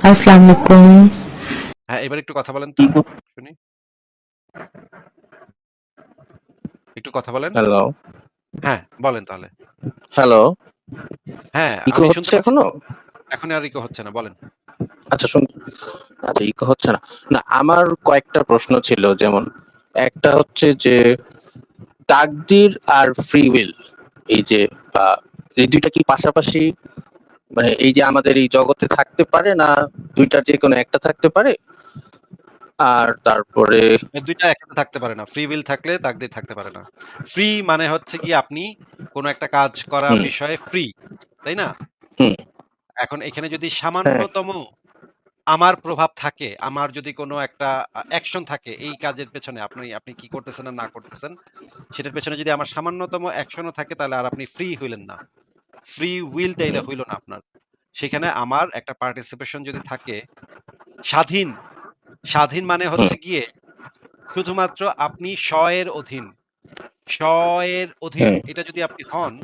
আসসালামু আলাইকুম হ্যাঁ, এবার একটু কথা বলেন তো শুনি। একটু কথা বলেন। হ্যালো, হ্যাঁ, বলেন তাহলে। হ্যালো। হ্যাঁ, ইকো হচ্ছে এখনও? এখন আর ইকো হচ্ছে না, বলেন। আচ্ছা শুন আচ্ছা ইকো হচ্ছে না। না আমার কয়েকটা প্রশ্ন ছিল যেমন একটা হচ্ছে যে তাকদির আর ফ্রি উইল এই যে এই ২ টা কি পাশাপাশি মানে এই যে আমাদের এই জগতে থাকতে পারে না ২ টার যেকোনো একটা থাকতে পারে? আর তারপরে ২ একসাথে থাকতে পারে না। ফ্রি উইল থাকলে তাকদীর থাকতে পারে না। ফ্রি মানে হচ্ছে গিয়ে আপনি কোন একটা কাজ করা বিষয়ে ফ্রি। তাই না? এখন এখানে যদি হ্যাঁ। সামান্যতম আমার প্রভাব থাকে, আমার যদি কোনো একটা অ্যাকশন থাকে এই কাজের পেছনে আপনি আপনি কি করতেছেন আর না করতেছেন, সেটার পেছনে যদি আমার সামান্যতম অ্যাকশনও থাকে তাহলে আর আপনি ফ্রি হইলেন না। ফ্রি উইল তাইলে হইল না আপনার। সেখানে আমার একটা পার্টিসিপেশন যদি থাকে, স্বাধীন, স্বাধীন মানে হচ্ছে গিয়ে শুধুমাত্র আপনি স্ব এর অধীন। স্ব এর অধীন এটা যদি আপনি হন,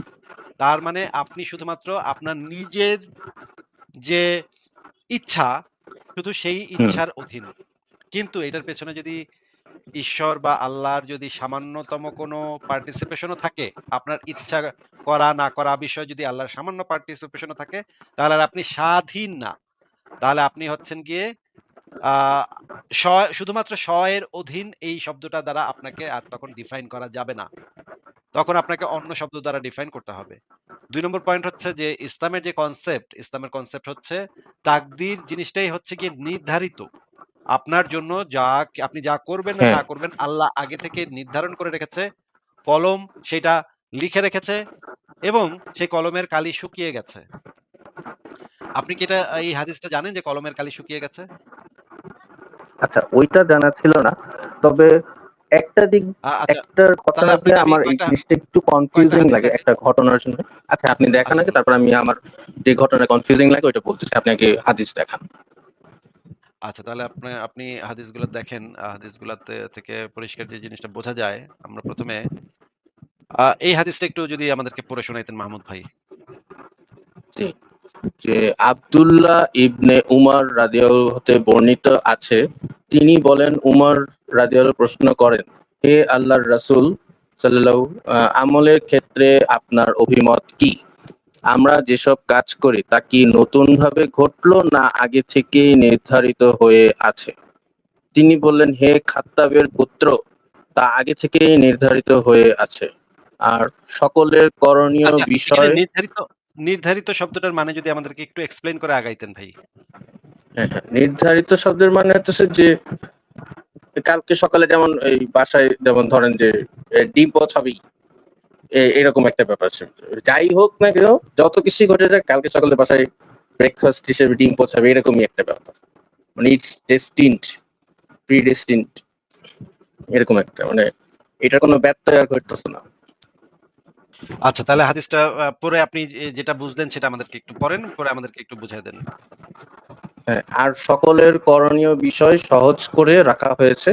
তার মানে আপনি শুধুমাত্র আপনার নিজের যে ইচ্ছা, শুধু সেই ইচ্ছার অধীন। কিন্তু এটার পেছনে যদি ঈশ্বর বা আল্লাহর যদি সামান্যতম কোনো পার্টিসিপেশন ও থাকে, আপনার ইচ্ছা করা না করা বিষয়ে যদি আল্লাহর সামান্য পার্টিসিপেশন ও থাকে, তাহলে আপনি স্বাধীন না। তাহলে আপনি হচ্ছেন গিয়ে শুধুমাত্র স্ব এর অধীন এই শব্দটা দ্বারা আপনাকে আর তখন ডিফাইন করা যাবে না। তখন আপনাকে অন্য শব্দ দ্বারা ডিফাইন করতে হবে। দুই নম্বর পয়েন্ট হচ্ছে যে ইসলামের যে কনসেপ্ট, ইসলামের কনসেপ্ট হচ্ছে তাকদির জিনিসটাই হচ্ছে গিয়ে নির্ধারিত। আপনার জন্য যা আপনি যা করবেন না হ্যাঁ। না করবেন আল্লাহ আগে থেকে নির্ধারণ করে রেখেছে। কলম সেটা লিখে রেখেছে এবং সেই কলমের কালি শুকিয়ে গেছে। আপনি কি এটা এই হাদিসটা জানেন যে কলমের কালি শুকিয়ে গেছে? আচ্ছা ওইটা জানা ছিল না। তবে একটা দিক আচ্ছা, একটার কথা আমি আমার এই জিনিসটা একটু কনফিউজিং লাগে একটা ঘটনার জন্য। আচ্ছা আপনি দেখান আচ্ছা আগে তারপর আমি আমার যে ঘটনা কনফিউজিং লাগে ওইটা বলতেছি। আপনি আগে হাদিস দেখান। আচ্ছা তাহলে আপনি আপনি হাদিসগুলো দেখেন। হাদিসগুলাতে থেকে পরিষ্কার যে জিনিসটা বোঝা যায়, আমরা ১ম এ আ এই হাদিসটা একটু যদি আমাদেরকে পড়ে শোনাইতেন মাহমুদ ভাই। যে আব্দুল্লাহ ইবনে উমর রাদিয়াল্লাহু হতে বর্ণিত আছে, তিনি বলেন উমর রাদিয়াল্লাহু প্রশ্ন করেন, হে আল্লাহর রাসূল সাল্লাল্লাহু আমলের ক্ষেত্রে আপনার অভিমত কি? আমরা যেসব কাজ করি তা কি নতুনভাবে ঘটলো না আগে থেকেই নির্ধারিত হয়ে আছে? তিনি বললেন, হে খাত্তাবের পুত্র, তা আগে থেকেই নির্ধারিত হয়ে আছে। আর সকলের করণীয় আচ্ছা, বিষয় নির্ধারিত নির্ধারিত শব্দটার মানে যদি আমাদেরকে একটু এক্সপ্লেইন করে আগাইতেন ভাই। হ্যাঁ, হ্যাঁ। নির্ধারিত শব্দের মানে হচ্ছে যে কালকে সকালে যেমন এই বাসায় যেমন ধরেন যে পোচ হবেই। এ এরকম একটা ব্যাপার। যাই হোক না কেন যত কিছুই ঘটে যাক কালকে সকালে বাসায় ব্রেকফাস্ট হিসেবে ডিম পৌঁছাবে এরকমই একটা ব্যাপার। মানে ইটস ডেস্টিনড, প্রিডেস্টিনড এরকম একটা মানে এটার কোনো ব্যত্যয় আর ঘটতেছে না। আচ্ছা তাহলে হাদিসটা পরে আপনি যেটা বুঝলেন সেটা আমাদেরকে একটু পড়েন, পরে আমাদেরকে একটু বুঝায় দেন। হ্যাঁ, আর সকলের করণীয় বিষয় সহজ করে রাখা হয়েছে।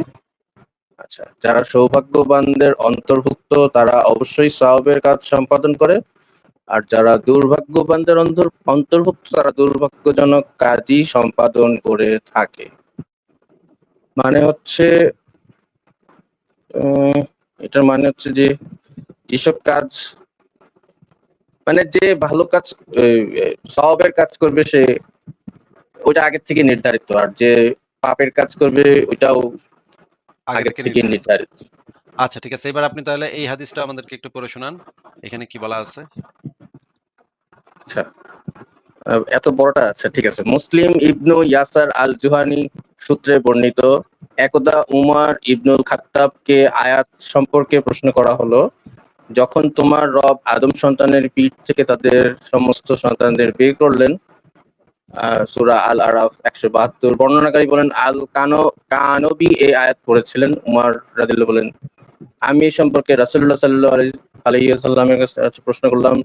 আচ্ছা, যারা সৌভাগ্যবানদের অন্তর্ভুক্ত তারা অবশ্যই সওয়াবের কাজ সম্পাদন করে। আর যারা দুর্ভাগ্যবানদের অন্তর অন্তর্ভুক্ত তারা দুর্ভাগ্যজনক কাজই সম্পাদন করে থাকে। মানে হচ্ছে এটার মানে হচ্ছে যে যেসব কাজ মানে যে ভালো কাজ এ কাজ করবে সে ওইটা আগের থেকে নির্ধারিত। আর যে পাপের কাজ করবে ওইটাও আগে থেকে নির্ধারিত। আচ্ছা ঠিক আছে। এবার আপনি তাহলে এই হাদিসটা আমাদেরকে একটু পড়ে শোনান। এখানে কি বলা আছে? আচ্ছা। এত বড়টা আচ্ছা ঠিক আছে। মুসলিম ইবনু ইয়াসার আল জুহানী সূত্রে বর্ণিত একদা উমর ইবনুল খাত্তাবকে আয়াত সম্পর্কে প্রশ্ন করা হলো, যখন তোমার রব আদম সন্তানের পিঠ থেকে তাদের সমস্ত সন্তানদের বের করলেন সূরা আল আরাফ ১৭২ বর্ণনাকারী বলেন আল কানো কানবী এই আয়াত পড়েছিলেন। উমর রাদিয়াল্লাহু বলেন, আমি এই সম্পর্কে রাসূলুল্লাহ সাল্লাল্লাহু আলাইহি আলাইহি কাছে প্রশ্ন করলাম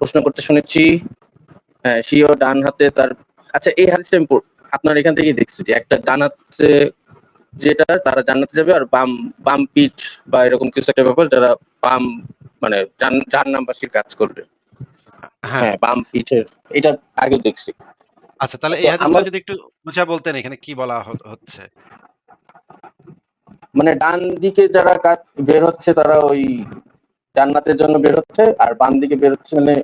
প্রশ্ন করতে শুনেছি হ্যাঁ, স্বীয় ডান হাতে তার আচ্ছা এই হাদিসটা আমি আপনার এখান থেকেই দেখছি যে একটা ডান হাতে যেটা তারা জান্নাতে যাবে আর বাম বাম পিঠ বা এরকম কিছু একটা ব্যাপার যারা বাম মানে জাহান্নামবাসীর কাজ করবে। হ্যাঁ। হ্যাঁ, বাম পিঠের এটা আগে দেখছি। আচ্ছা তাহলে এই হাদিসটা যদি একটু বুঝা বলতেন এখানে কি বলা হচ্ছে? মানে ডান দিকে যারা কাজ বের হচ্ছে তারা ওই জান্নাতের জন্য বের হচ্ছে আর বাম দিকে বের হচ্ছে মানে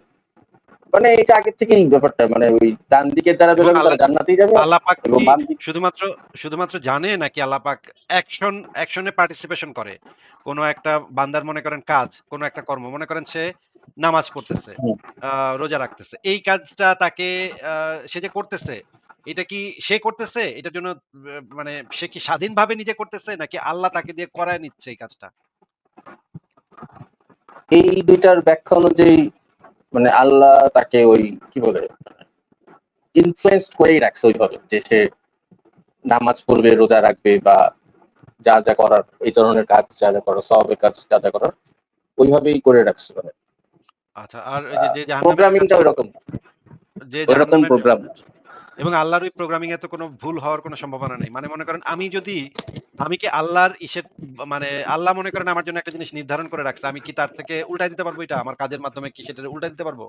মানে এটা আগের থেকেই ব্যাপারটা মানে ওই ডান দিকে যারা বের এবং হবে তারা জান্নাতেই যাবে। আল্লাহ পাক শুধুমাত্র শুধুমাত্র জানে নাকি আল্লাহ পাক অ্যাকশন অ্যাকশনে পার্টিসিপেশন করে? কোনো একটা বান্দার মনে করেন কাজ কোনো একটা কর্ম মনে করেন সে নামাজ পড়তেছে রোজা রাখতেছে। এই কাজটা তাকে সে যে করতেছে এটা কি সে করতেছে? এটার জন্য মানে সে কি স্বাধীনভাবে নিজে করতেছে নাকি আল্লাহ তাকে দিয়ে করায় নিচ্ছে এই কাজটা? এই দুইটার ব্যাখ্যা অনুযায়ী মানে আল্লাহ তাকে ওই কি বলে ইনফ্লুয়েন্স করেই রাখছে ওইভাবে যে সে নামাজ পড়বে রোজা রাখবে বা যা যা করার এই ধরনের কাজ যা যা করার সবের কাজ যা যা করার ওইভাবেই করে রাখছে মানে। আচ্ছা আর যে প্রোগ্রামিংটা ওইরকম যে ওইরকম প্রোগ্রাম এবং আল্লাহর ওই প্রোগ্রামিং এ তো কোনো ভুল হওয়ার কোনো সম্ভাবনা নেই। মানে মনে করেন, আমি যদি, আমি কি আল্লাহর ইসের মানে আল্লাহ মনে করেন আমার জন্য একটা জিনিস নির্ধারণ করে রাখছে, আমি কি তার থেকে উল্টাই দিতে পারব এটা? আমার কাজের মাধ্যমে কি সেটা উল্টাই দিতে পারব?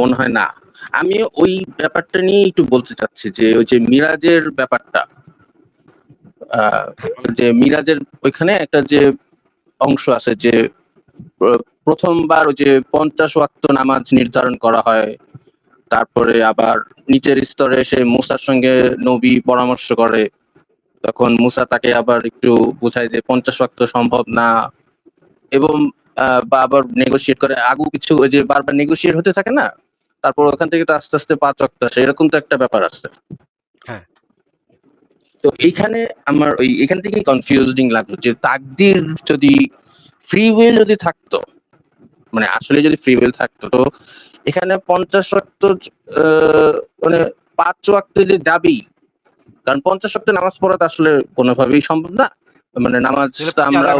মনে হয় না। আমি ওই ব্যাপারটা নিয়ে একটু বলতে চাচ্ছি যে, ওই যে মিরাজের ব্যাপারটা যে মিরাজের ওইখানে একটা যে অংশ আছে যে প্রথমবার ওই যে পঞ্চাশ ওয়াক্ত নামাজ নির্ধারণ করা হয়। তারপরে আবার নিচের স্তরে এসে মুসার সঙ্গে নবী পরামর্শ করে। তখন মুসা তাকে আবার একটু বোঝায় যে পঞ্চাশ ওয়াক্ত সম্ভব না। এবং বা আবার নেগোশিয়েট করে আগু কিছু ওই যে বারবার নেগোশিয়েট হতে থাকে না তারপর ওখান থেকে তো আস্তে আস্তে পাঁচ ওয়াক্ত আসে। এরকম তো একটা ব্যাপার আছে। হ্যাঁ। তো এইখানে আমার ওই এখান থেকেই কনফিউজিং লাগল যে তাকদির যদি ফ্রি উইল যদি থাকতো মানে আসলে যদি ফ্রি উইল থাকতো তো এখানে পঞ্চাশ আহ, মানে পাঁচ ওয়াক্ত যে যাবেই কারণ পঞ্চাশ ওয়াক্ত নামাজ পড়া তো আসলে কোনোভাবেই সম্ভব না। মানে নামাজ আমরা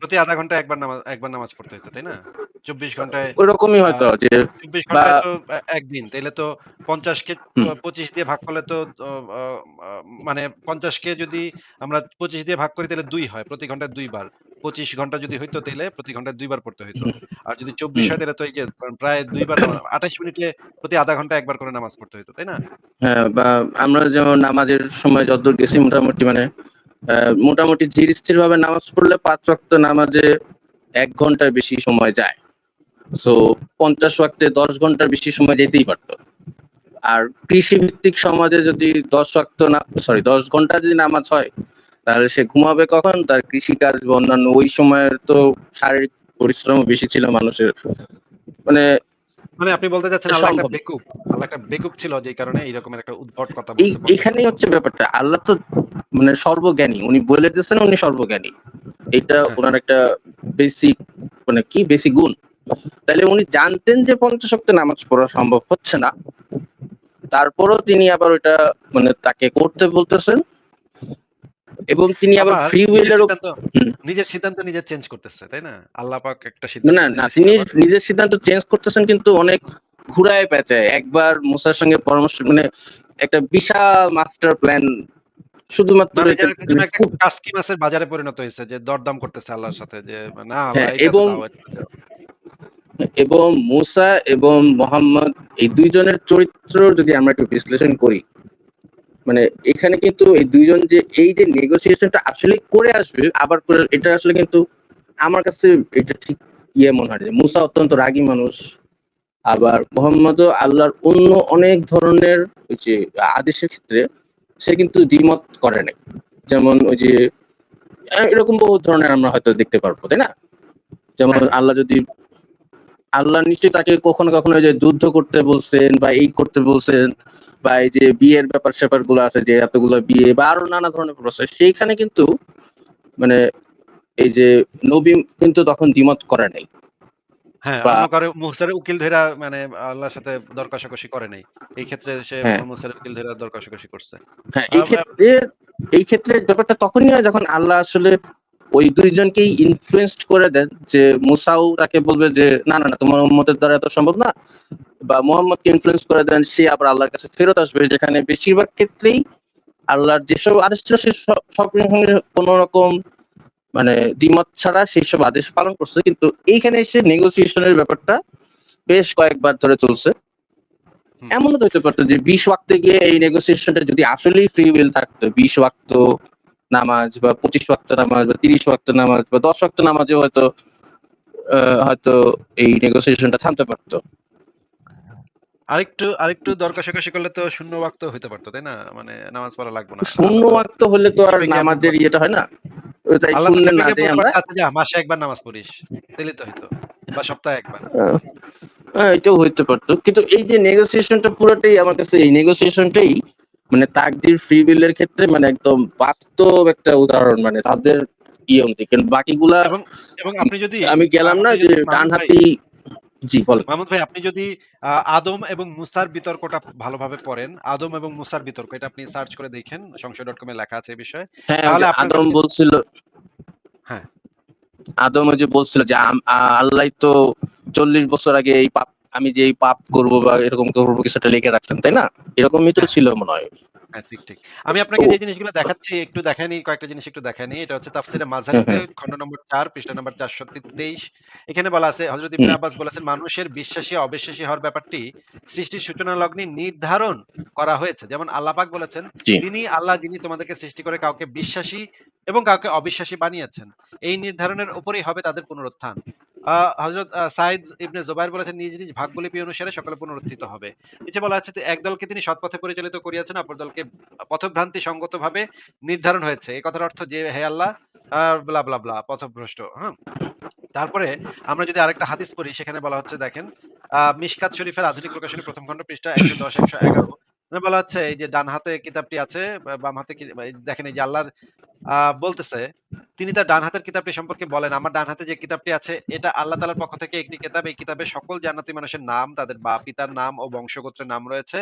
প্রতি আধা ঘন্টায় একবার নামাজ একবার নামাজ পড়তে হতো তাই না? চব্বিশ ঘন্টায় ওইরকমই হয়তো যে চব্বিশ ঘন্টায় তো একদিন তাহলে তো পঞ্চাশকে হুম। পঁচিশ দিয়ে ভাগ করলে তো মানে পঞ্চাশকে যদি আমরা পঁচিশ দিয়ে ভাগ করি তাহলে দুই হয় প্রতি ঘন্টায় দুইবার। পঁচিশ ঘণ্টা যদি হইতো তাহলে প্রতি ঘন্টায় দুইবার পড়তে হইতো। আর যদি চব্বিশ। হয় তাহলে তো এই যে প্রায় দুইবার আঠাশ মিনিটে প্রতি আধা ঘণ্টা একবার করে নামাজ পড়তে হইতো তাই না? হ্যাঁ বা আমরা যেমন নামাজের সময় যতদূর গেছি মোটামুটি মানে মোটামুটি ধীর স্থির ভাবে নামাজ পড়লে পাঁচ ওয়াক্ত নামাজে এক ঘণ্টার বেশি সময় যায়। সো পঞ্চাশ ওয়াক্তে দশ ঘণ্টার বেশি সময় যেতেই পারতো। আর কৃষি ভিত্তিক সমাজে যদি দশ ওয়াক্ত না সরি দশ ঘণ্টা যদি নামাজ হয় তাহলে সে ঘুমাবে কখন? তার কৃষিকাজ বা অন্যান্য ওই সময়ের তো শারীরিক পরিশ্রম বেশি ছিল মানুষের। মানে মানে আপনি বলতে চাচ্ছেন আল্লাহ একটা বেকুব আল্লাহ একটা বেকুব ছিল যে কারণে এইরকমের একটা উদ্ভট কথা এই বলছে এখানেই হচ্ছে ব্যাপারটা। আল্লাহ তো মানে সর্বজ্ঞানী উনি বলে দিয়েছেন উনি সর্বজ্ঞানী। এটা হ্যাঁ। ওনার একটা বেসিক মানে কি বেসিক গুণ? তাহলে উনি জানতেন যে পঞ্চাশ নামাজ পড়া সম্ভব হচ্ছে না। তারপরও তিনি আবার ওইটা মানে তাকে করতে বলতেছেন। এবং তিনি আবার ফ্রি উইলের নিজের সিদ্ধান্ত নিজে চেঞ্জ করতেছে তাই না? আল্লাহ পাক একটা সিদ্ধান্ত না না তিনি নিজের সিদ্ধান্ত চেঞ্জ করতেছেন কিন্তু অনেক ঘুরায় পেঁচায়। একবার মুসার সঙ্গে পরামর্শ মানে একটা বিশাল মাস্টার প্ল্যান শুধুমাত্র মানে একটা কাসকি মাছের বাজারে পরিণত হয়েছে যে দরদাম করতেছে আল্লাহর সাথে যে না হ্যাঁ, এবং- এবং মুসা এবং মোহাম্মদ এই দুইজনের চরিত্র যদি আমরা একটু বিশ্লেষণ করি মানে এখানে কিন্তু এই দুইজন যে, এই যে নেগোসিয়েশনটা আসলে করে আসবে, আবার করে, এটা আসলে কিন্তু আমার কাছে এটা ঠিক ইয়ে মনে হয় মুসা অত্যন্ত রাগী মানুষ। আবার মোহাম্মদও আল্লাহর অন্য অনেক ধরনের ওই যে আদেশের ক্ষেত্রে সে কিন্তু দ্বিমত করে নাই। যেমন ওই যে এরকম বহু ধরনের আমরা হয়তো দেখতে পারব, তাই না? যেমন আল্লাহ যদি, আল্লাহ নিশ্চয়ই তাকে কখনো কখনো যে যুদ্ধ করতে বলছেন বা এই করতে বলছেন বা এই যে বিয়ের ব্যাপার স্যাপারগুলো আছে যে এতগুলো বিয়ে বা আরও নানা ধরনের প্রসেস সেইখানে কিন্তু মানে এই যে নবী কিন্তু তখন দ্বিমত করে নাই। হ্যাঁ উকিল ধরা মানে আল্লাহর সাথে দরকষাকষি করে নাই। এই ক্ষেত্রে সে হ্যাঁ। উকিল ধরা করছে। হ্যাঁ এই ক্ষেত্রে এই ক্ষেত্রে ব্যাপারটা তখনই হয় যখন আল্লাহ আসলে ওই দুইজনকেই ইনফ্লুয়েন্স করে দেন যে মুসাও তাকে বলবে যে না না না তোমার উম্মতের দ্বারা এত সম্ভব না। বা মোহাম্মদকে ইনফ্লুয়েন্স করে দেন সে আবার আল্লাহর কাছে ফেরত আসবে যেখানে বেশিরভাগ ক্ষেত্রেই আল্লাহর যেসব আদেশ ছিল সে সব সঙ্গে কোনো রকম মানে দ্বিমত ছাড়া সেই সব আদেশ পালন করছে। কিন্তু এইখানে এসে নেগোসিয়েশনের ব্যাপারটা বেশ কয়েকবার ধরে চলছে। এমনও হতে পারতো যে বিশ ওয়াক্তে গিয়ে এই নেগোসিয়েশনটা যদি আসলেই ফ্রি উইল থাকতো বিশ ওয়াক্ত নামাজ বা পঁচিশ ওয়াক্ত নামাজ বা তিরিশ ওয়াক্ত নামাজ বা দশ ওয়াক্ত নামাজে হয়তো হয়তো এই নেগোসিয়েশনটা থামতে পারতো। আরেকটু আরেকটু দর কষাকষি করলে তো শূন্য ওয়াক্ত হইতে পারতো তাই না? মানে নামাজ পড়া লাগবে না। শূন্য ওয়াক্ত হলে তো আর নামাজের ইয়েটা হয় না। তাই শূন্য না গিয়ে আমরা আচ্ছা যা মাসে একবার নামাজ পড়িস তাহলে তো হইতো বা সপ্তাহে একবার। আহ, এটাও হইতে পারতো। কিন্তু এই যে নেগোসিয়েশনটা পুরোটাই আমার কাছে এই নেগোসিয়েশনটাই মানে তাকদির ফ্রি বিলের ক্ষেত্রে মানে একদম বাস্তব একটা উদাহরণ মানে তাদের ইয়ে অনুযায়ী বাকিগুলা এবং আপনি যদি আমি গেলাম না যে ডান ভাই- হাতি জি বল মাহমুদ ভাই আপনি যদি আদম এবং মুসার বিতর্কটা ভালোভাবে পড়েন আদম এবং মুসার বিতর্ক এটা আপনি সার্চ করে দেখেন সংশয় ডট কমে লেখা আছে এই বিষয়ে। হ্যাঁ তাহলে আদম বলছিল হ্যাঁ। আদম যে বলছিল যে আল্লাহ তো চল্লিশ বছর আগে এই পাপ আমি যে পাপ করব বা এরকম করব কিছুটা লিখে রাখছেন তাই না? এরকমই তো ছিল মনে হয়। হ্যাঁ ঠিক ঠিক। আমি আপনাকে যে জিনিসগুলো দেখাচ্ছি একটু দেখানি কয়েকটা জিনিস একটু দেখানি এটা হচ্ছে তাফসিরে মাঝারিতে হ্যাঁ, খণ্ড নম্বর পৃষ্ঠা নম্বর চারশো তেইশ। এখানে বলা আছে ইবনে আব্বাস বলেছেন মানুষের বিশ্বাসী অবিশ্বাসী হওয়ার ব্যাপারটি সৃষ্টির সূচনা লগ্নে নির্ধারণ করা হয়েছে। যেমন আল্লাহ পাক বলেছেন তিনি আল্লাহ যিনি তোমাদেরকে সৃষ্টি করে কাউকে বিশ্বাসী এবং কাউকে অবিশ্বাসী বানিয়েছেন। এই নির্ধারণের উপরেই হবে তাদের পুনরুত্থান। হজরত সাইদ ইবনে জোবাইর বলেছেন, নিজ নিজ ভাগ্যলিপি অনুসারে পুনরুত্থিত হবে। বলা আছে তিনি সৎপথে পরিচালিত করিয়াছেন, অপর দলকে পথভ্রান্তি নির্ধারণ হয়েছে। এই কথার অর্থ যে, হে আল্লাহ ব্লা ব্লা ব্লা, পথভ্রষ্ট হ্যাঁ তারপরে আমরা যদি আরেকটা হাদিস পড়ি, সেখানে বলা হচ্ছে, দেখেন মিশকাত শরীফের আধুনিক প্রকাশনী প্রথম খণ্ড পৃষ্ঠা একশো দশ, একশো এগারো। বলা হচ্ছে, এই যে ডান হাতে কিতাবটি আছে বাম হাতে দেখেন, এই যে, আল্লাহর বলতেছে তিনি তার ডান হাতের কিতাবটি সম্পর্কে বলেন, আমার ডান হাতে যে কিতাবটি আছে, এটা আল্লাহ তালার পক্ষ থেকে একটি কিতাব। এই কিতাবে সকল জান্নাতি মানুষের নাম, তাদের বা পিতার নাম ও বংশগোত্রের নাম রয়েছে।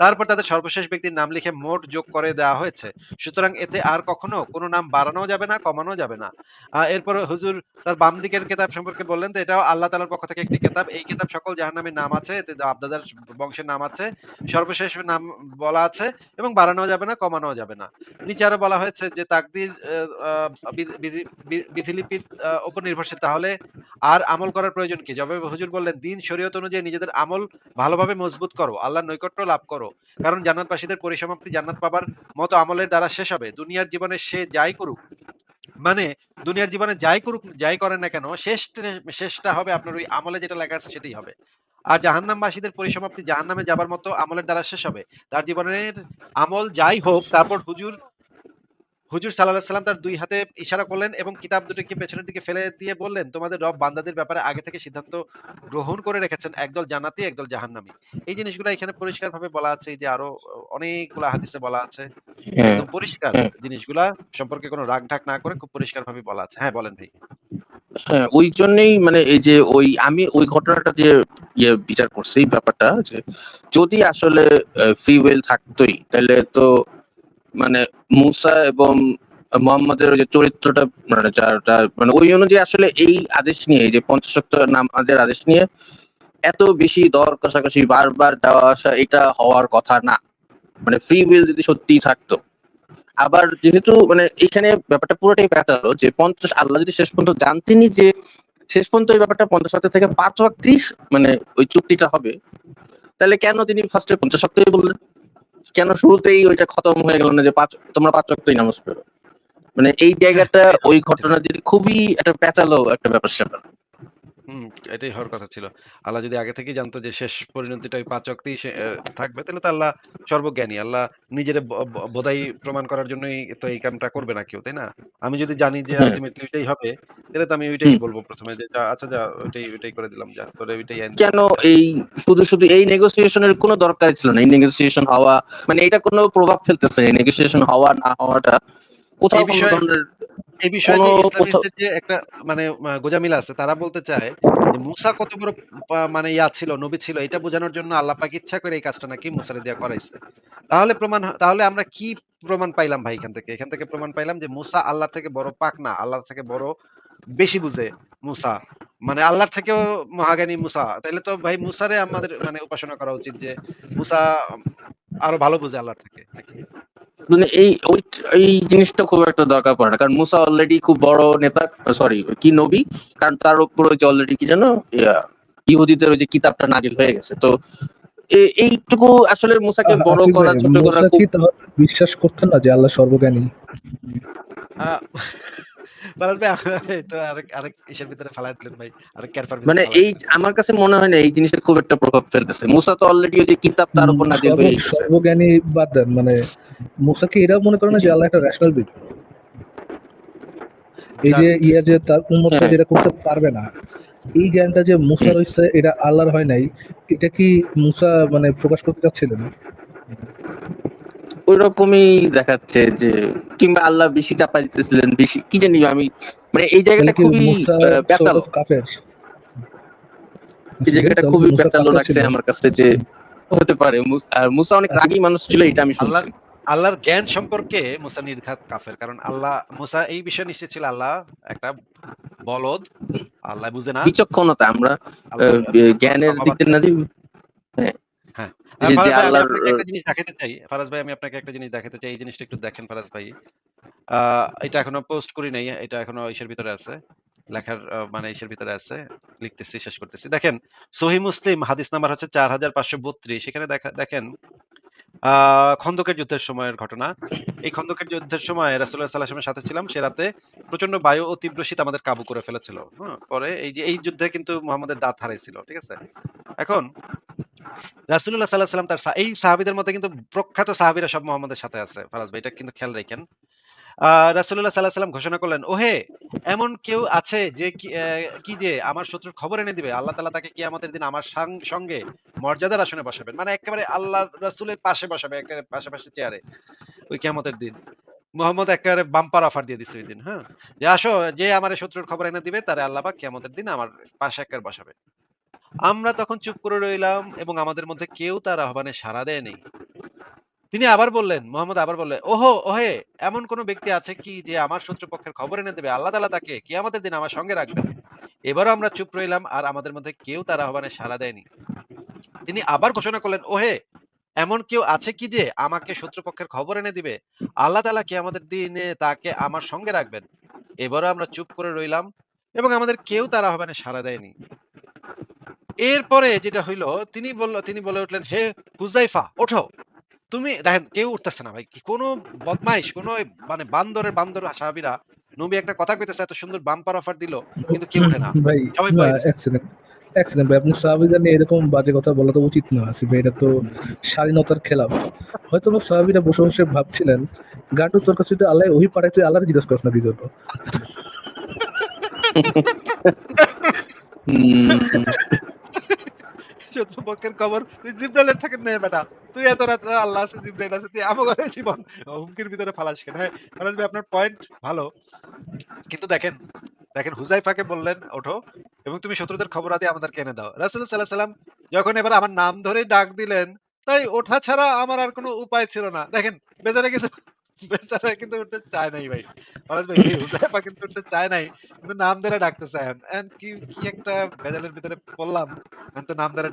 তারপর তাদের সর্বশেষ ব্যক্তির নাম লিখে মোট যোগ করে দেওয়া হয়েছে। সুতরাং এতে আর কখনো কোনো নাম বাড়ানো যাবে না কমানো যাবে না। এরপর হুজুর তার বাম দিকের কিতাব সম্পর্কে বললেন তো এটাও আল্লাহ তালার পক্ষ থেকে একটি কিতাব। এই কিতাব সকল জাহান্নামীর নাম আছে, এতে আবদাদার বংশের নাম আছে। সর্বশেষ নাম বলা আছে এবং বাড়ানো যাবে না কমানো যাবে না। নিচে আরও বলা হয়েছে যে, তাকদির বিধিলিপির উপর নির্ভরশীল। তাহলে আর আমল করার প্রয়োজন কি? জবাবে হুজুর বললেন, দিন শরীয়ত অনুযায়ী নিজেদের আমল ভালোভাবে মজবুত করো, আল্লাহর নৈকট্য লাভ করো। কারণ জান্নাতবাসীদের পরিসমাপ্তি জান্নাত পাবার মতো আমলের দ্বারা শেষ হবে। দুনিয়ার জীবনে সে যাই করুক মানে দুনিয়ার জীবনে যাই করুক, যাই করেন না কেন, শেষ শেষটা হবে আপনার ওই আমলে যেটা লেখা আছে সেটাই হবে। আর জাহান্নামবাসীদের পরিসমাপ্তি জাহান্নামে যাবার মতো আমলের দ্বারা শেষ হবে। তার জীবনের আমল যাই হোক, তারপর হুজুর হুজুর সাল্লাহ সাল্লাম তার দুই হাতে ইশারা করলেন এবং কিতাব দুটিকে পেছনের দিকে ফেলে দিয়ে বললেন তোমাদের রব বান্দাদের ব্যাপারে আগে থেকে সিদ্ধান্ত গ্রহণ করে রেখেছেন একদল জান্নাতি একদল জাহান্নামী। এই জিনিসগুলো এখানে পরিষ্কারভাবে বলা আছে এই যে আরও অনেকগুলো হাদিসে বলা আছে। হ্যাঁ। একদম পরিষ্কার হ্যাঁ। জিনিসগুলা সম্পর্কে কোনো রাগ ঢাক না করে খুব পরিষ্কার ভাবে বলা আছে। হ্যাঁ বলেন ভাই। হ্যাঁ ওই জন্যই মানে এই যে ওই আমি ওই ঘটনাটা যে ইয়ে বিচার করছি এই ব্যাপারটা যে যদি আসলে ফ্রি উইল থাকতোই তাহলে তো মানে মুসা এবং মোহাম্মদের যে চরিত্রটা মানে যাটা মানে ওই অনুযায়ী আসলে এই আদেশ নিয়ে যে পঞ্চাশক্ত নামাজের আদেশ নিয়ে এত বেশি দর কষাকষি, বারবার যাওয়া আসা, এটা হওয়ার কথা না। মানে ফ্রি উইল যদি সত্যিই থাকতো। আবার যেহেতু মানে এখানে ব্যাপারটা পুরোটাই পেঁচালো যে পঞ্চাশ, আল্লাহ যদি শেষ পর্যন্ত জানতেনি যে শেষ পর্যন্ত এই ব্যাপারটা পঞ্চাশ ওয়াক্ত থেকে পাঁচ ওয়াক্তিশ মানে ওই চুক্তিটা হবে, তাহলে কেন তিনি ফার্স্টে পঞ্চাশ ওয়াক্তই বললেন? কেন শুরুতেই ওইটা খতম হয়ে গেল না যে পাঁচ তোমরা পাঁচ রক্তই নামাজ পড়ো? মানে এই জায়গাটা, ওই ঘটনা যদি খুবই একটা প্যাঁচালো একটা ব্যাপার স্যাপার। হুম এটাই হওয়ার কথা ছিল। আল্লাহ যদি আগে থেকেই জানতো যে শেষ পরিণতিটা ওই পাঁচ থাকবে তাহলে তো আল্লাহ সর্বজ্ঞানী। আল্লাহ নিজের বোধাই প্রমাণ করার জন্যই তো এই কামটা করবে না কেউ তাই না? আমি যদি জানি যে হ্যাঁ। আলটিমেটলি ওইটাই হবে তাহলে তো আমি ওইটাই বলব প্রথমে যে আচ্ছা যা ওইটাই ওইটাই করে দিলাম যা তোরে ওইটাই কেন এই শুধু শুধু এই নেগোসিয়েশনের কোনো দরকার ছিল না। এই নেগোসিয়েশন হওয়া মানে এটা কোনো প্রভাব ফেলতেছে এই নেগোসিয়েশন হওয়া না হওয়াটা কোথাও কোনো ধরনের এই বিষয়ে যে ইসলামিস্টের যে একটা মানে গোজামিল আছে তারা বলতে চায় যে মুসা কত বড় মানে ইয়া ছিল নবী ছিল এটা বোঝানোর জন্য আল্লাহ পাক ইচ্ছা করে এই কাজটা নাকি মুসারে দিয়া করাইছে। তাহলে প্রমাণ তাহলে আমরা কি প্রমাণ পাইলাম ভাই এখান থেকে? এখান থেকে প্রমাণ পাইলাম যে মুসা আল্লাহর থেকে বড় পাক না আল্লাহর থেকে বড় বেশি বুঝে মুসা। মানে আল্লাহর থেকেও মহাজ্ঞানী মুসা। তাইলে তো ভাই মুসারে আমাদের মানে উপাসনা করা উচিত যে মুসা আরও ভালো বুঝে আল্লাহর থেকে। মানে এই ওই এই জিনিসটা খুব একটা দরকার পড়ে না। কারণ মুসা অলরেডি খুব বড় নেতা সরি কি নবী? কারণ তার উপর হচ্ছে অলরেডি কি জানো ইয়া, ইহুদিদের ওই যে কিতাবটা নাজিল হয়ে গেছে। তো এ- এইটুকু আসলে মুসাকে বড় করা ছোট করা বিশ্বাস করতেন না যে আল্লাহ সর্বজ্ঞানী? আহ, ফারাজ ভাই তো আরেক আরেক ইসের ভিতরে ফালাই দিলেন ভাই আরেক ক্যারফার মানে এই আমার কাছে মনে হয় না এই জিনিসটা খুব একটা প্রভাব ফেলতেছে। মুসা তো অলরেডি ওই যে কিতাব তার উপর হয়ে গেছে। সর্বজ্ঞানী বাদ দেন মানে মুসা কি এরাও মনে করে না যে আল্লাহ একটা রেশনাল বিং এই যে ইয়া যে তার উন্মত হ্যাঁ। যেটা করতে পারবে না এই জ্ঞানটা যে মুসা রয়েছে এটা আল্লাহর হয় নাই এটা কি মুসা মানে প্রকাশ করতে চাচ্ছিলেন? ওই রকমই দেখাচ্ছে যে কিংবা আল্লাহ বেশি চাপা দিতেছিলেন বেশি কি জানি আমি মানে এই জায়গাটা খুবই এই জায়গাটা খুবই লাগছে আমার কাছে যে হতে পারে। আর মুসা অনেক রাগী মানুষ ছিল এটা আমি শুনছি। আল্লাহর আল্লাহর জ্ঞান সম্পর্কে মুসা নির্ঘাত কাফের কারণ আল্লাহ মুসা এই বিষয়ে নিশ্চিত ছিল আল্লাহ একটা বলদ আল্লাহ বুঝে না। বিচক্ষণতা আমরা জ্ঞানের দিক না দিই হ্যাঁ, যে- যে ফারাজ ভাই, আমি আল্লাহর- আপনাকে একটা জিনিস দেখাতে চাই। ফারাজ ভাই আমি আপনাকে একটা জিনিস দেখাতে চাই। এই জিনিসটা একটু দেখেন ফারাজ ভাই। আহ, এটা এখনও পোস্ট করি নাই এটা এখনও ইসের ভিতরে আছে। লেখার মানে ইসের ভিতরে আছে। লিখতেছি শেষ করতেছি। দেখেন সহি মুসলিম হাদিস নাম্বার হচ্ছে চার হাজার পাঁচশো বত্রিশ। সেখানে দেখা দেখেন আহ খন্দকের যুদ্ধের সময়ের ঘটনা। এই খন্দকের যুদ্ধের সময় রাসুল্লাহ সাল্লাহামের সাথে ছিলাম সে রাতে প্রচণ্ড বায়ু ও তীব্র শীত আমাদের কাবু করে ফেলেছিল। পরে এই যে এই যুদ্ধে কিন্তু মোহাম্মদের দাঁত হারাইছিল ঠিক আছে? এখন রাসুল্লাহ সাল্লাহ সাল্লাম তার এই সাহাবিদের মধ্যে কিন্তু প্রখ্যাত সাহাবিরা সব মোহাম্মদের সাথে আছে, ফারাজ ভাই, এটা কিন্তু খেয়াল রাখেন। রাসুল্লাহ সাল্লাহ সাল্লাম ঘোষণা করলেন, ওহে, এমন কেউ আছে যে কি যে আমার শত্রুর খবর এনে দিবে, আল্লাহ তালা তাকে কি আমাদের দিন আমার সঙ্গে মর্যাদার আসনে বসাবেন। মানে একেবারে আল্লাহ রাসুলের পাশে বসাবে, একেবারে পাশাপাশি চেয়ারে, ওই কেমতের দিন। মোহাম্মদ একেবারে বাম্পার অফার দিয়ে দিচ্ছে ওই দিন হ্যাঁ? যে আসো, যে আমার শত্রুর খবর এনে দিবে, তারে আল্লাহ কেমতের দিন আমার পাশে একেবারে বসাবে। আমরা তখন চুপ করে রইলাম এবং আমাদের মধ্যে কেউ তার আহ্বানে সাড়া দেয়নি। তিনি আবার বললেন, মোহাম্মদ আবার বললেন, ওহো, ওহে, এমন কোন ব্যক্তি আছে কি যে আমার শত্রুপক্ষের খবর এনে দেবে? আল্লাহ তালা তাকে কিয়ামতের দিন আমার সঙ্গে রাখবেন। এবারও আমরা চুপ রইলাম আর আমাদের মধ্যে কেউ তার আহ্বানে সাড়া দেয়নি। তিনি আবার ঘোষণা করলেন, ওহে, এমন কেউ আছে কি যে আমাকে শত্রুপক্ষের খবর এনে দিবে? আল্লাহ তালা কি আমাদের দিনে তাকে আমার সঙ্গে রাখবেন। এবারও আমরা চুপ করে রইলাম এবং আমাদের কেউ তার আহ্বানে সাড়া দেয়নি। এরপরে যেটা হইল তিনি বলল তিনি বলে উঠলেন হে হুজাইফা ওঠো। তুমি দেখেন কেউ উঠতেছে না ভাই। কি কোনো বদমাইশ কোনো মানে বান্দরের বান্দর সাহাবিরা নবী একটা কথা কইতেছে এত সুন্দর বাম্পার অফার দিল কিন্তু কেউ ওঠে না। ভাই। অ্যাক্সিডেন্ট অ্যাক্সিডেন্ট ভাই আপনি সাহাবিদের নিয়ে এরকম বাজে কথা বলা তো উচিত না আসিফ ভাই এটা তো স্বাধীনতার খেলাফ। হয়তো বা সাহাবিরা বসে বসে ভাবছিলেন গাটু তোর কাছে যদি আল্লাহ ওই পাঠায় তুই আল্লাহর জিজ্ঞেস করিস না কি জন্য হুম, শত্রুপক্ষের খবর। তুই জিব্রাইলের থাকে নে বেটা। তুই এত রাত আল্লাহ আছে, জিব্রাইল আছে, তুই আমো করে জীবন। হুমকির ভিতরে ফালাস কেন? হ্যাঁ ফালাস আপনার পয়েন্ট ভালো। কিন্তু দেখেন দেখেন, হুজাইফাকে বললেন, ওঠো, এবং তুমি শত্রুদের খবর আদি আমাদেরকে এনে দাও। রাসূল সাল্লাল্লাহু সাল্লাম যখন এবার আমার নাম ধরে ডাক দিলেন, তাই ওঠা ছাড়া আমার আর কোনো উপায় ছিল না। দেখেন, বেচারা কিন্তু বেচারা কিন্তু উঠতে চায় নাই ভাই। ভাই কিন্তু উঠতে চায় নাই। কিন্তু নাম ধরে কি কি একটা ভেজালের ভিতরে পড়লাম। তো নাম ধরে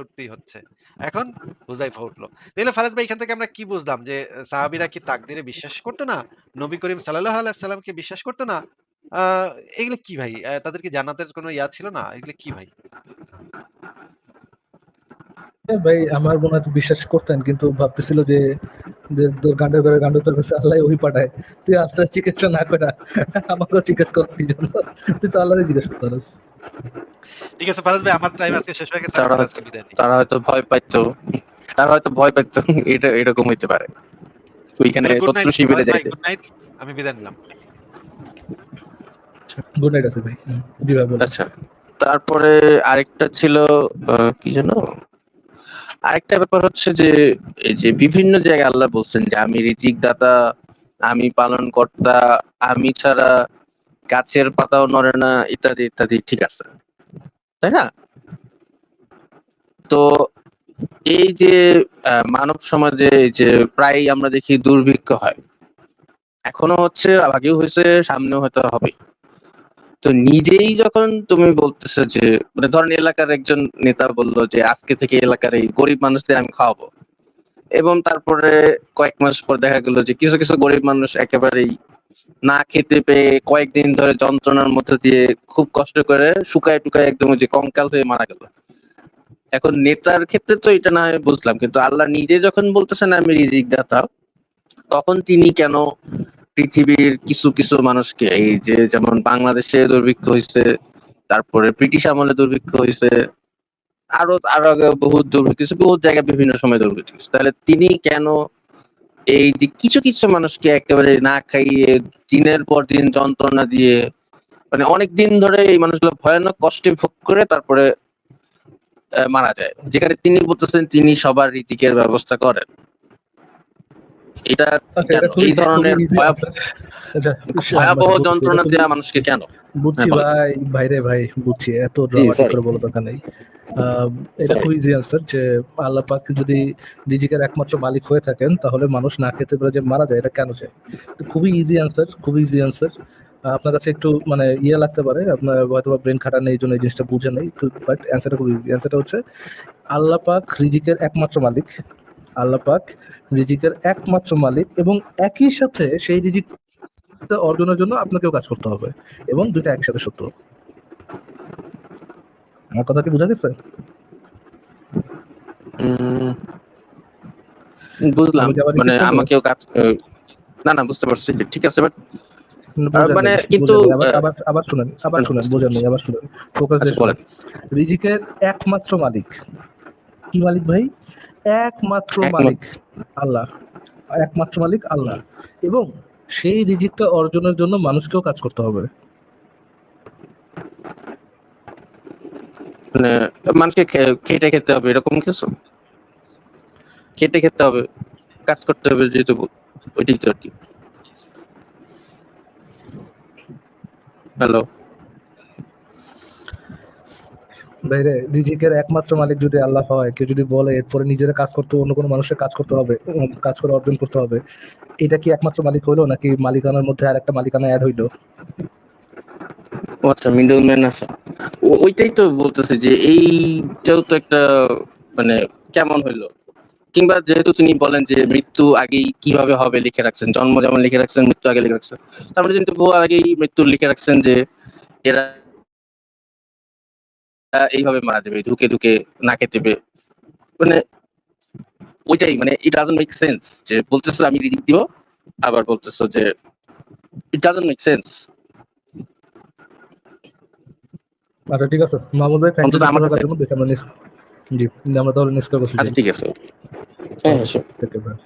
উঠতেই হচ্ছে। এখন হুজাইফা উঠল। তাহলে ভাই এখান থেকে আমরা কি বুঝলাম? যে সাহাবীরা কি তাকদিরে বিশ্বাস করতো না? নবী করিম সাল্লাল্লাহু আলাইহি সাল্লামকে বিশ্বাস করতো না? এগুলো কি ভাই? আহ, তাদের কি জান্নাতের কোনো ইয়া ছিল না? এগুলো কি ভাই? ভাই আমার মনে হয় বিশ্বাস করতেন কিন্তু ভাবতেছিল যে যে তোর গান্ড করে গান্ড তোর কাছে আল্লাহ ওই পাঠায়। তুই আল্লাহ চিকিৎসা না করে আমাকেও জিজ্ঞেস করছিস কি জন্য? তুই তো আল্লাহরে জিজ্ঞেস করছিস ঠিক আছে ফারাজ ভাই আমার টাইম আজকে শেষ হয়ে গেছে তারা হয়তো- ভয় পাইতো। তারা হয়তো ভয় পাইতো এটা এরকম হইতে পারে। ওইখানে শত্রু শিবিরে যাইতে গুড নাইট আমি বিদায় নিলাম। গুড নাইট আছে ভাই। জি ভাই আচ্ছা তারপরে আরেকটা ছিল আহ, কি যেন? আরেকটা ব্যাপার হচ্ছে যে, এই যে বিভিন্ন জায়গায় আল্লাহ বলছেন যে, আমি রিজিক দাতা আমি পালন কর্তা আমি ছাড়া গাছের পাতাও নড়ে না, ইত্যাদি ইত্যাদি, ঠিক আছে। তাই না? তো এই যে মানব সমাজে এই যে প্রায় আমরা দেখি দুর্ভিক্ষ হয়। এখনও হচ্ছে, আগেও হয়েছে, সামনেও হয়তো হবে। তো নিজেই যখন তুমি বলতেছো যে মানে ধরেন এলাকার একজন নেতা বলল যে, আজকে থেকে এলাকার এই গরিব মানুষদের আমি খাওয়াবো। এবং তারপরে কয়েক মাস পর দেখা গেল যে, কিছু কিছু গরিব মানুষ একেবারেই না খেতে পেয়ে কয়েকদিন ধরে যন্ত্রণার মধ্যে দিয়ে খুব কষ্ট করে শুকায় টুকায় একদম যে কঙ্কাল হয়ে মারা গেল। এখন নেতার ক্ষেত্রে তো এটা না বুঝলাম, কিন্তু আল্লাহ নিজে যখন বলতেছেন, আমি রিজিক দাতা তখন তিনি কেন পৃথিবীর কিছু কিছু মানুষকে, এই যে যেমন বাংলাদেশে দুর্ভিক্ষ হয়েছে তারপরে ব্রিটিশ আমলে দুর্ভিক্ষ হয়েছে আরও আরও আগে বহুত দুর্ভিক্ষ বহুত জায়গায় বিভিন্ন সময় দুর্ভিক্ষ হয়েছে তাহলে তিনি কেন এই যে কিছু কিছু মানুষকে একেবারে না খাইয়ে দিনের পর দিন যন্ত্রণা দিয়ে মানে অনেক দিন ধরে এই মানুষগুলো ভয়ানক কষ্টে ভোগ করে তারপরে মারা যায়। যেখানে তিনি বলতেছেন তিনি সবার রিজিকের ব্যবস্থা করেন। এটা আচ্ছা, খুবই- এই ধরনের ভয়াবহ-। আচ্ছা, ভয়াবহ যন্ত্রণা দেওয়া মানুষকে কেন? বুঝছি হ্যাঁ, ভাই ভাইরে ভাই বুঝছি এত ড্রামাটিক করে বলো দরকার নেই। এটা Sorry. খুব আনসার যে আল্লাহ পাক যদি রিজিকের একমাত্র মালিক হয়ে থাকেন তাহলে মানুষ না খেতে পারে যে মারা যায় এটা কেন চায় তো খুবই ইজি আনসার খুবই ইজি আনসার আপনার কাছে একটু মানে ইয়ে লাগতে পারে আপনার হয়তো ব্রেন খাটা নেই এই জন্য এই জিনিসটা বুঝে নেই বাট অ্যান্সারটা খুব ইজি অ্যান্সারটা হচ্ছে আল্লাহ পাক রিজিকের একমাত্র মালিক আল্লাহ পাক রিজিকের একমাত্র মালিক এবং একই সাথে সেই রিজিক অর্জনের জন্য আপনাকেও কাজ করতে হবে এবং দুইটা একসাথে সত্য। আমার কথা কি বোঝা গেছে? বুঝলাম। মানে আমাকেও কাজ না না বুঝতে পারছি। ঠিক আছে বাট মানে কিন্তু, আবার- আবার শুনেন আবার শুনেন বোঝেন নাই আবার শুনেন। ফোকাস আচ্ছা রিজিকের একমাত্র মালিক। কি মালিক ভাই? একমাত্র মালিক আল্লাহ। একমাত্র মালিক আল্লাহ। এবং সেই রিজিকটা অর্জনের জন্য মানুষকেও কাজ করতে হবে। মানে মানুষকে খেটে খেতে হবে এরকম কিছু? খেটে খেতে হবে কাজ করতে হবে যেহেতু ওইটাই তো আর কি। হ্যালো বাইরে রিজিকের একমাত্র মালিক যদি আল্লাহ হয়, কেউ যদি বলে এরপরে নিজেরা কাজ করতে, অন্য কোনো মানুষের কাজ করতে হবে, কাজ করে অর্জন করতে হবে, এটা কি একমাত্র মালিক হইল নাকি মালিকানার মধ্যে আর একটা মালিকানা অ্যাড হইল? আচ্ছা মিডল ম্যান আছে। ওইটাই তো বলতেছে যে এইটাও তো একটা মানে কেমন হইল? কিংবা যেহেতু তিনি বলেন যে মৃত্যু আগেই কীভাবে হবে লিখে রাখছেন, জন্ম যেমন লিখে রাখছেন, মৃত্যু আগে লিখে রাখছেন। তারপরে কিন্তু বহু আগেই মৃত্যু লিখে রাখছেন যে এরা এইভাবে মারা যাবে ধুকে ধুকে না খেতে পেয়ে মানে ওইটাই মানে ইট ডাজন্ট মেক সেন্স যে বলতেছো আমি রিজিক দিব আবার বলতেছো যে ইট ডাজন্ট মেক সেন্স আচ্ছা ঠিক আছে। মাহমুদ ভাই থ্যাংক অন্তত আমার কাছে। ইউ আমরা জি আমরা তাহলে নিষ্কার করছি আচ্ছা ঠিক আছে হ্যাঁ হ্যাঁ sure. ভাই